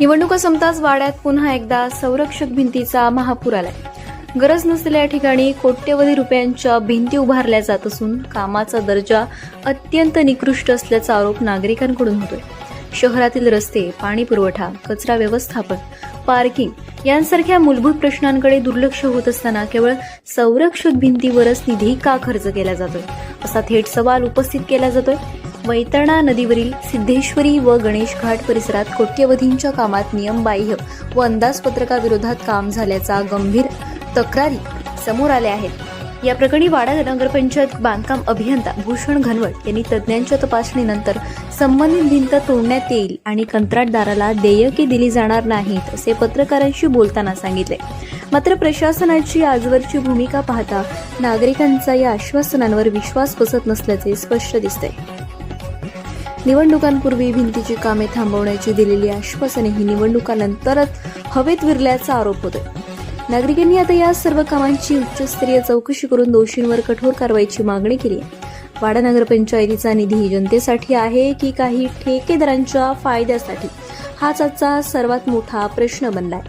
निवडणुका संपताच वाड्यात पुन्हा एकदा संरक्षक भिंतीचा महापूर आलाय. गरज नसलेल्या ठिकाणी कोट्यवधी रुपयांच्या भिंती उभारल्या जात असून कामाचा दर्जा अत्यंत निकृष्ट असल्याचा आरोप नागरिकांकडून होतोय. शहरातील रस्ते पाणी पुरवठा कचरा व्यवस्थापन पार्किंग यांसारख्या मूलभूत प्रश्नांकडे दुर्लक्ष होत असताना केवळ संरक्षक भिंतीवरच निधी का खर्च केला जातोय? असा थेट सवाल उपस्थित केला जातोय. वैतरणा नदीवरील सिद्धेश्वरी व गणेश घाट परिसरात कोट्यवधींच्या कामात नियमबाह्य व अंदाजपत्रकाविरोधात काम झाल्याचा गंभीर तक्रारी समोर आल्या आहेत. या प्रकरणी वाडा नगरपंचायत बांधकाम अभियंता भूषण घनवट यांनी तज्ज्ञांच्या तपासणीनंतर संबंधित भिंत तोडण्यात येईल आणि कंत्राटदाराला देयके दिली जाणार नाहीत असे पत्रकारांशी बोलताना सांगितले. मात्र प्रशासनाची आजवरची भूमिका पाहता नागरिकांचा या आश्वासनांवर विश्वास बसत नसल्याचे स्पष्ट दिसते निवडणुकांपूर्वी भिंतीची कामे थांबवण्याची दिलेली आश्वासने ही निवडणुकानंतरच हवेत विरल्याचा आरोप होतोय. नागरिकांनी आता या सर्व कामांची उच्चस्तरीय चौकशी करून दोषींवर कठोर कारवाईची मागणी केली आहे. वाडा नगरपंचायतीचा निधी जनतेसाठी आहे की काही ठेकेदारांच्या फायद्यासाठी? हाच आजचा सर्वात मोठा प्रश्न बनलाय.